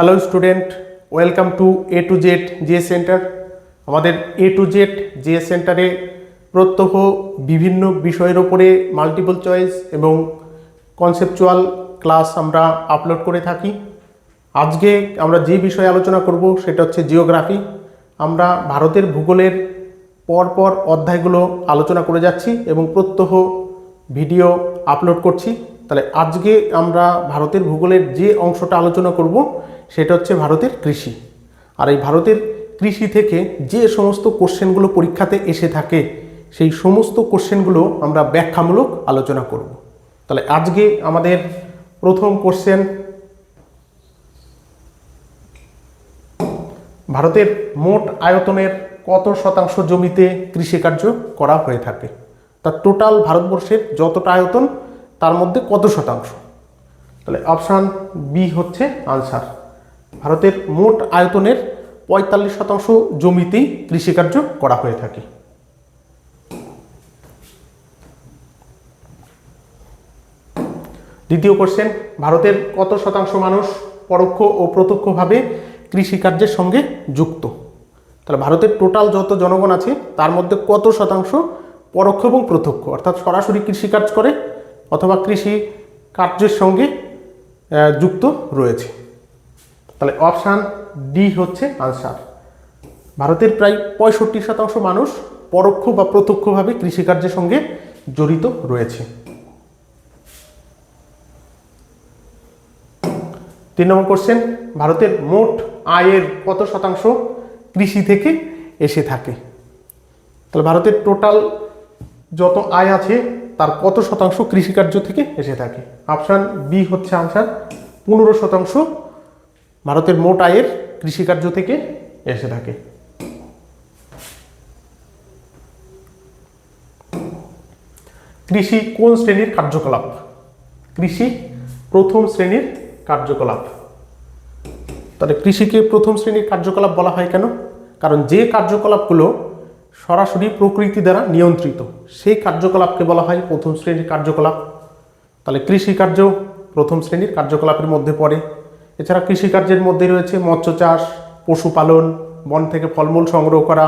Hello student welcome to A to Z GS centre আমাদের A to Z GS সেন্টারে প্রত্যহ বিভিন্ন বিষয়ের ওপরে মাল্টিপল চয়েস এবং কনসেপচুয়াল ক্লাস আমরা আপলোড করে থাকি। আজকে আমরা যে বিষয়ে আলোচনা করব সেটা হচ্ছে জিওগ্রাফি আমরা ভারতের ভূগোলের পরপর অধ্যায়গুলো আলোচনা করে যাচ্ছি এবং প্রত্যহ ভিডিও আপলোড করছি। তাহলে আজকে আমরা ভারতের ভূগোলের যে অংশটা আলোচনা করব সেটা হচ্ছে ভারতের কৃষি। আর এই ভারতের কৃষি থেকে যে সমস্ত কোশ্চেনগুলো পরীক্ষাতে এসে থাকে, সেই সমস্ত কোশ্চেনগুলো আমরা ব্যাখ্যামূলক আলোচনা করব। তাহলে আজকে আমাদের প্রথম কোশ্চেন, ভারতের মোট আয়তনের কত শতাংশ জমিতে কৃষিকার্য করা হয়ে থাকে? তা টোটাল ভারতবর্ষের যতটা আয়তন, তার মধ্যে কত শতাংশ? তাহলে অপশান বি হচ্ছে আনসার ভারতের মোট আয়তনের পঁয়তাল্লিশ শতাংশ জমিতেই কৃষিকার্য করা হয়ে থাকে। দ্বিতীয় কোশ্চেন ভারতের কত শতাংশ মানুষ পরোক্ষ ও প্রত্যক্ষভাবে কৃষিকার্যের সঙ্গে যুক্ত? তাহলে ভারতের টোটাল যত জনগণ আছে, তার মধ্যে কত শতাংশ পরোক্ষ এবং প্রত্যক্ষ? অর্থাৎ সরাসরি কৃষিকাজ করে অথবা কৃষি কার্যের সঙ্গে যুক্ত রয়েছে। তাহলে অপশান ডি হচ্ছে আনসার ভারতের প্রায় পঁয়ষট্টি শতাংশ মানুষ পরোক্ষ বা প্রত্যক্ষভাবে কৃষিকার্যের সঙ্গে জড়িত রয়েছে। তিন নম্বর কোশ্চেন ভারতের মোট আয়ের কত শতাংশ কৃষি থেকে এসে থাকে? তাহলে ভারতের টোটাল যত আয় আছে, তার কত শতাংশ কৃষিকার্য থেকে এসে থাকে? অপশান বি হচ্ছে আনসার পনেরো শতাংশ ভারতের মোট আয়ের কৃষিকার্য থেকে এসে থাকে। কৃষি কোন শ্রেণির কার্যকলাপ? কৃষি প্রথম শ্রেণির কার্যকলাপ। তাহলে কৃষিকে প্রথম শ্রেণির কার্যকলাপ বলা হয় কেন? কারণ যে কার্যকলাপগুলো সরাসরি প্রকৃতি দ্বারা নিয়ন্ত্রিত, সেই কার্যকলাপকে বলা হয় প্রথম শ্রেণির কার্যকলাপ। তাহলে কৃষিকার্য প্রথম শ্রেণির কার্যকলাপের মধ্যে পড়ে। এছাড়া কৃষিকার্যের মধ্যে রয়েছে মৎস্য চাষ পশুপালন বন থেকে ফলমূল সংগ্রহ করা,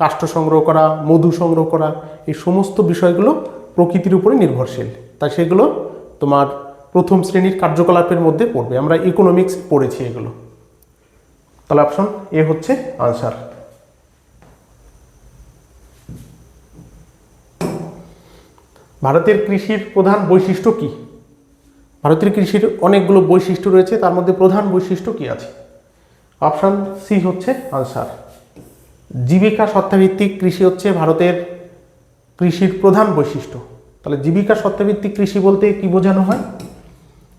কাষ্ঠ সংগ্রহ করা, মধু সংগ্রহ করা, এই সমস্ত বিষয়গুলো প্রকৃতির উপরে নির্ভরশীল। তাই সেগুলো তোমার প্রথম শ্রেণির কার্যকলাপের মধ্যে পড়বে। আমরা ইকোনমিক্স পড়েছি এগুলো। তাহলে অপশন এ হচ্ছে আনসার ভারতের কৃষির প্রধান বৈশিষ্ট্য কি? ভারতের কৃষির অনেকগুলো বৈশিষ্ট্য রয়েছে, তার মধ্যে প্রধান বৈশিষ্ট্য কি আছে? অপশান সি হচ্ছে আনসার জীবিকা সত্তাভিত্তিক কৃষি হচ্ছে ভারতের কৃষির প্রধান বৈশিষ্ট্য। তাহলে জীবিকা সত্তাভিত্তিক কৃষি বলতে কি বোঝানো হয়?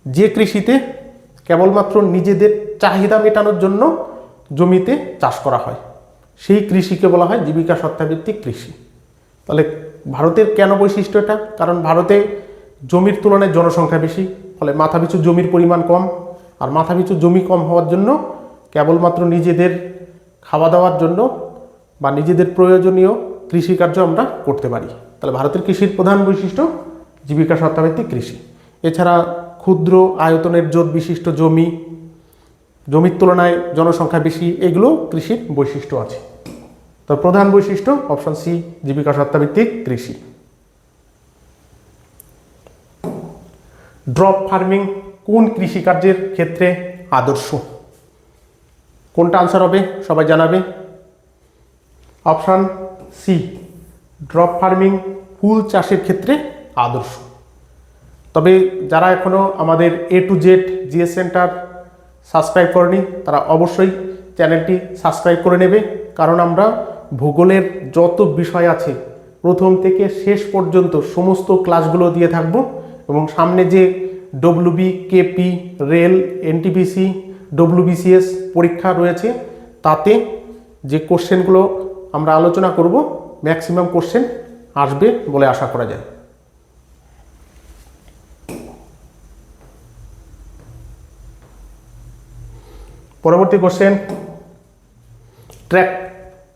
যে কৃষিতে কেবলমাত্র নিজেদের চাহিদা মেটানোর জন্য জমিতে চাষ করা হয়, সেই কৃষিকে বলা হয় জীবিকা সত্তাভিত্তিক কৃষি। তাহলে ভারতের কেন বৈশিষ্ট্য এটা? কারণ ভারতে জমির তুলনায় জনসংখ্যা বেশি ফলে মাথাপিছু জমির পরিমাণ কম। আর মাথাপিছু জমি কম হওয়ার জন্য কেবলমাত্র নিজেদের খাওয়া দাওয়ার জন্য বা নিজেদের প্রয়োজনীয় কৃষিকার্য আমরা করতে পারি। তাহলে ভারতের কৃষির প্রধান বৈশিষ্ট্য জীবিকা সত্তাভিত্তিক কৃষি। এছাড়া ক্ষুদ্র আয়তনের জোট বিশিষ্ট জমি, জমির তুলনায় জনসংখ্যা বেশি, এগুলো কৃষির বৈশিষ্ট্য আছে। তো প্রধান বৈশিষ্ট্য অপশন সি, জীবিকা সত্তাভিত্তিক কৃষি। ড্রপ ফার্মিং কোন কৃষিকার্যের ক্ষেত্রে আদর্শ? কোনটা আনসার হবে? সবাই জানাবে। অপশান সি ড্রপ ফার্মিং ফুল চাষের ক্ষেত্রে আদর্শ। তবে যারা এখনও আমাদের A to Z GS centre subscribe করেনি, তারা অবশ্যই চ্যানেলটি সাবস্ক্রাইব করে নেবে, কারণ আমরা ভূগোলের যত বিষয় আছে, প্রথম থেকে শেষ পর্যন্ত সমস্ত ক্লাসগুলো দিয়ে থাকব। এবং সামনে যে WB KP rail NTPC WBCS পরীক্ষা রয়েছে, তাতে যে কোশ্চেনগুলো আমরা আলোচনা করব ম্যাক্সিমাম কোশ্চেন আসবে বলে আশা করা যায়। পরবর্তী কোশ্চেন ট্র্যাক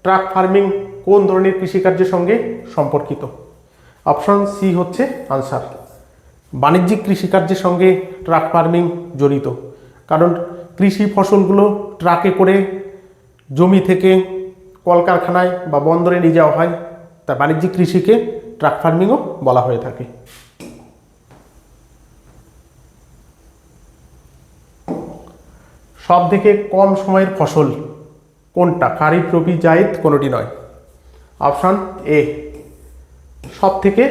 ট্রাক ফার্মিং কোন ধরনের কৃষিকার্যের সঙ্গে সম্পর্কিত? অপশন সি হচ্ছে আনসার বাণিজ্যিক কৃষিকার্যের সঙ্গে ট্রাক ফার্মিং জড়িত। কারণ কৃষি ফসলগুলো ট্রাকে করে জমি থেকে কলকারখানায় বা বন্দরে নিয়ে যাওয়া হয় তা বাণিজ্যিক কৃষিকে ট্রাক ফার্মিংও বলা হয়ে থাকে। সব থেকে কম সময়ের ফসল কোনটা? খারিফ, রবি, জায়েদ কোনোটি নয়। অপশান এ সব থেকে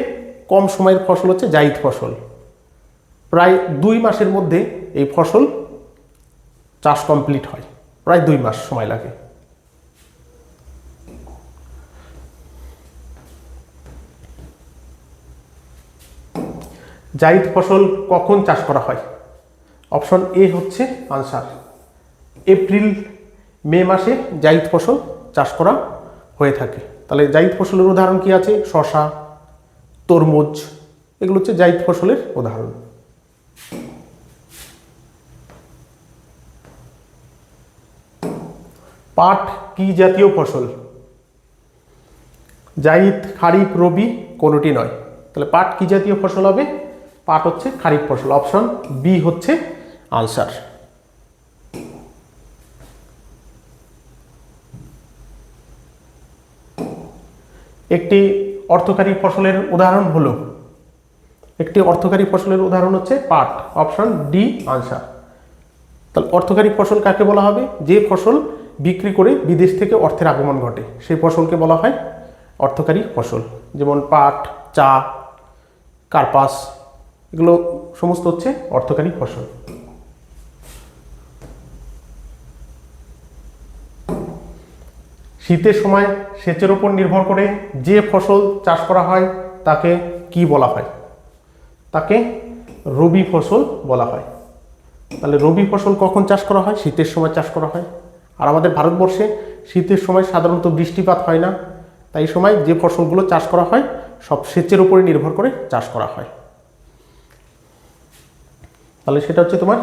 কম সময়ের ফসল হচ্ছে জাইদ ফসল। প্রায় দুই মাসের মধ্যে এই ফসল চাষ কমপ্লিট হয়। প্রায় দুই মাস সময় লাগে। জাইদ ফসল কখন চাষ করা হয়? অপশন এ হচ্ছে আনসার। এপ্রিল, মে মাসে জাইদ ফসল চাষ করা হয়ে থাকে। তাহলে জাইদ ফসলের উদাহরণ কি আছে? শশা তরমুজ, এগুলো হচ্ছে জাইদ ফসলের উদাহরণ। পাট কি জাতীয় ফসল? জাইদ খারিফ, রবি কোনোটি নয়। তাহলে পাট কি জাতীয় ফসল হবে? পাট হচ্ছে খারিফ ফসল। অপশন বি হচ্ছে আনসার একটি অর্থকারী ফসলের উদাহরণ হলো, একটি অর্থকারী ফসলের উদাহরণ হচ্ছে পাট। অপশন ডি আনসার তাহলে অর্থকারী ফসল কাকে বলা হবে? যে ফসল বিক্রি করে বিদেশ থেকে অর্থের আগমন ঘটে। সেই ফসলকে বলা হয় অর্থকারী ফসল। যেমন পাট, চা, কার্পাস, এগুলো সমস্ত হচ্ছে অর্থকারী ফসল। শীতের সময় সেচের উপর নির্ভর করে যে ফসল চাষ করা হয়, তাকে কি বলা হয়? তাকে রবি ফসল বলা হয়। তাহলে রবি ফসল কখন চাষ করা হয়? শীতের সময় চাষ করা হয়। আর আমাদের ভারতবর্ষে শীতের সময় সাধারণত বৃষ্টিপাত হয় না। তাই সময় যে ফসলগুলো চাষ করা হয়, সব সেচের উপরে নির্ভর করে চাষ করা হয়। তাহলে সেটা হচ্ছে তোমার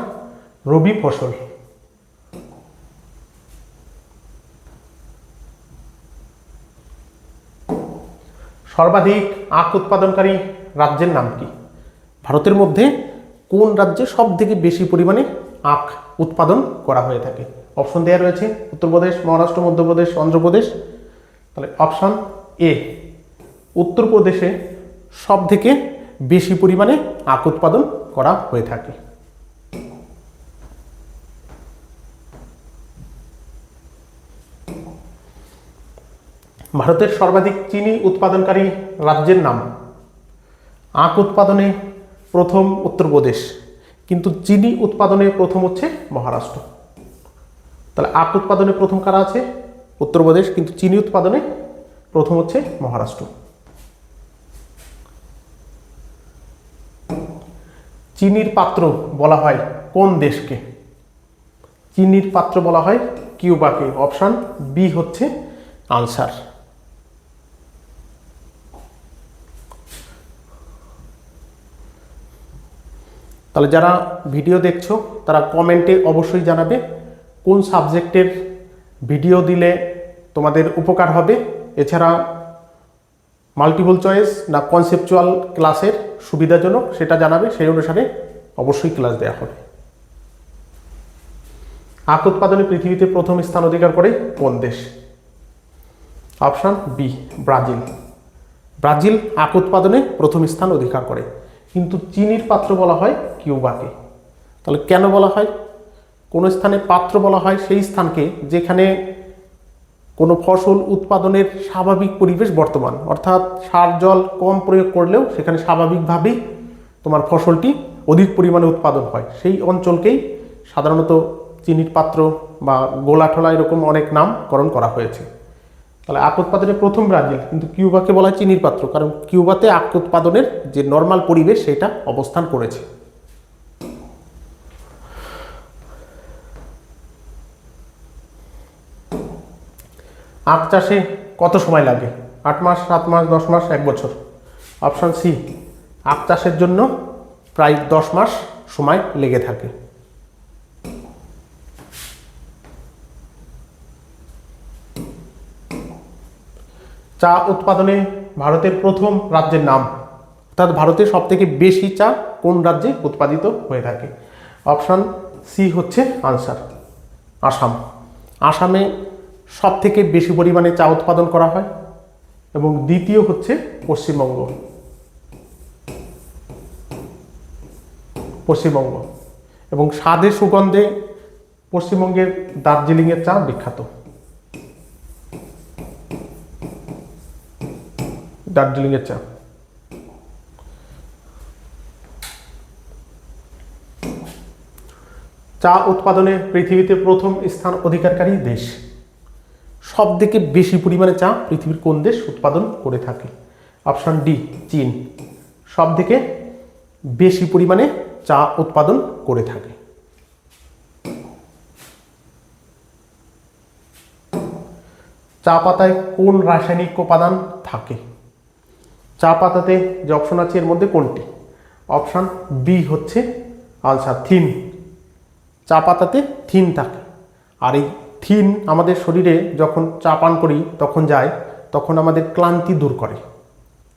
রবি ফসল। সর্বাধিক আখ উৎপাদনকারী রাজ্যের নাম কি? ভারতের মধ্যে কোন রাজ্যে সব থেকে বেশি পরিমাণে আখ উৎপাদন করা হয়ে থাকে? অপশন দেওয়া রয়েছে উত্তরপ্রদেশ মহারাষ্ট্র মধ্যপ্রদেশ অন্ধ্রপ্রদেশ। তাহলে অপশন এ উত্তরপ্রদেশে সব থেকে বেশি পরিমাণে আখ উৎপাদন করা হয়ে থাকে। ভারতের সর্বাধিক চিনি উৎপাদনকারী রাজ্যের নাম। আখ উৎপাদনে প্রথম উত্তরপ্রদেশ কিন্তু চিনি উৎপাদনে প্রথম হচ্ছে মহারাষ্ট্র। তাহলে আখ উৎপাদনে প্রথম কারা আছে? উত্তরপ্রদেশ কিন্তু চিনি উৎপাদনে প্রথম হচ্ছে মহারাষ্ট্র। চিনির পাত্র বলা হয় কোন দেশকে? চিনির পাত্র বলা হয় কিউবাকে। অপশান বি হচ্ছে আনসার। তাহলে যারা ভিডিও দেখছ, তারা কমেন্টে অবশ্যই জানাবে কোন সাবজেক্টের ভিডিও দিলে তোমাদের উপকার হবে? এছাড়া মাল্টিপল চয়েস না কনসেপচুয়াল ক্লাসের সুবিধাজনক সেটা জানাবে, সেই অনুসারে অবশ্যই ক্লাস দেওয়া হবে। আখ উৎপাদনে পৃথিবীতে প্রথম স্থান অধিকার করে কোন দেশ? Option B Brazil. ব্রাজিল আখ উৎপাদনে প্রথম স্থান অধিকার করে। কিন্তু চিনির পাত্র বলা হয় কিউবাকে। তাহলে কেন বলা হয়? কোন স্থানে পাত্র বলা হয়, সেই স্থানকে যেখানে কোনো ফসল উৎপাদনের স্বাভাবিক পরিবেশ বর্তমান। অর্থাৎ সার, জল কম প্রয়োগ করলেও সেখানে স্বাভাবিকভাবেই তোমার ফসলটি অধিক পরিমাণে উৎপাদন হয়। সেই অঞ্চলকেই সাধারণত চিনির পাত্র বা গোলাঠোলা এরকম অনেক নামকরণ করা হয়েছে। তাহলে আখ উৎপাদনের প্রথম ব্রাজিল, কিন্তু কিউবাকে বলা হয় চিনির পাত্র, কারণ কিউবাতে আখ উৎপাদনের যে নর্মাল পরিবেশ, সেটা অবস্থান করেছে। আখ চাষে কত সময় লাগে? আট মাস, সাত মাস, দশ মাস, এক বছর? অপশান সি আখ চাষের জন্য প্রায় দশ মাস সময় লেগে থাকে। চা উৎপাদনে ভারতের প্রথম রাজ্যের নাম। অর্থাৎ ভারতের সব থেকে বেশি চা কোন রাজ্যে উৎপাদিত হয়ে থাকে? অপশান সি হচ্ছে আনসার আসাম। আসামে সব থেকে বেশি পরিমাণে চা উৎপাদন করা হয় এবং দ্বিতীয় হচ্ছে পশ্চিমবঙ্গ। পশ্চিমবঙ্গ। এবং স্বাদে সুগন্ধে পশ্চিমবঙ্গের দার্জিলিংয়ের চা বিখ্যাত। দার্জিলিংয়ের চা। চা উৎপাদনে পৃথিবীতে প্রথম স্থান অধিকারকারী দেশ। সব থেকে বেশি পরিমাণে চা পৃথিবীর কোন দেশ উৎপাদন করে থাকে? অপশান ডি চীন। সব থেকে বেশি পরিমাণে চা উৎপাদন করে থাকে। চা পাতায় কোন রাসায়নিক উপাদান থাকে? চা পাতাতে যে অপশন আছে এর মধ্যে কোনটি? অপশান বি হচ্ছে আলসা থিন। চা পাতাতে থিন থাকে। আর এই থিন আমাদের শরীরে যখন চা পান করি, তখন যায়, তখন আমাদের ক্লান্তি দূর করে।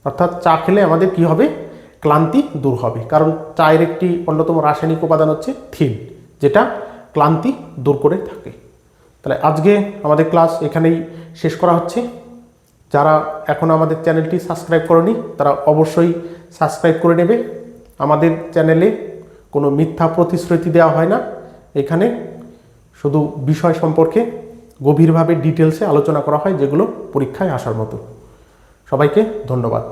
অর্থাৎ চা খেলে আমাদের কি হবে? ক্লান্তি দূর হবে। কারণ চায়ের একটি অন্যতম রাসায়নিক উপাদান হচ্ছে থিন, যেটা ক্লান্তি দূর করে থাকে। তাহলে আজকে আমাদের ক্লাস এখানেই শেষ করা হচ্ছে। যারা এখন আমাদের চ্যানেলটি সাবস্ক্রাইব করেনি, তারা অবশ্যই সাবস্ক্রাইব করে নেবে। আমাদের চ্যানেলে কোনো মিথ্যা প্রতিশ্রুতি দেওয়া হয় না। এখানে শুধু বিষয় সম্পর্কে গভীরভাবে ডিটেলসে আলোচনা করা হয় যেগুলো পরীক্ষায় আসার মতো। সবাইকে ধন্যবাদ।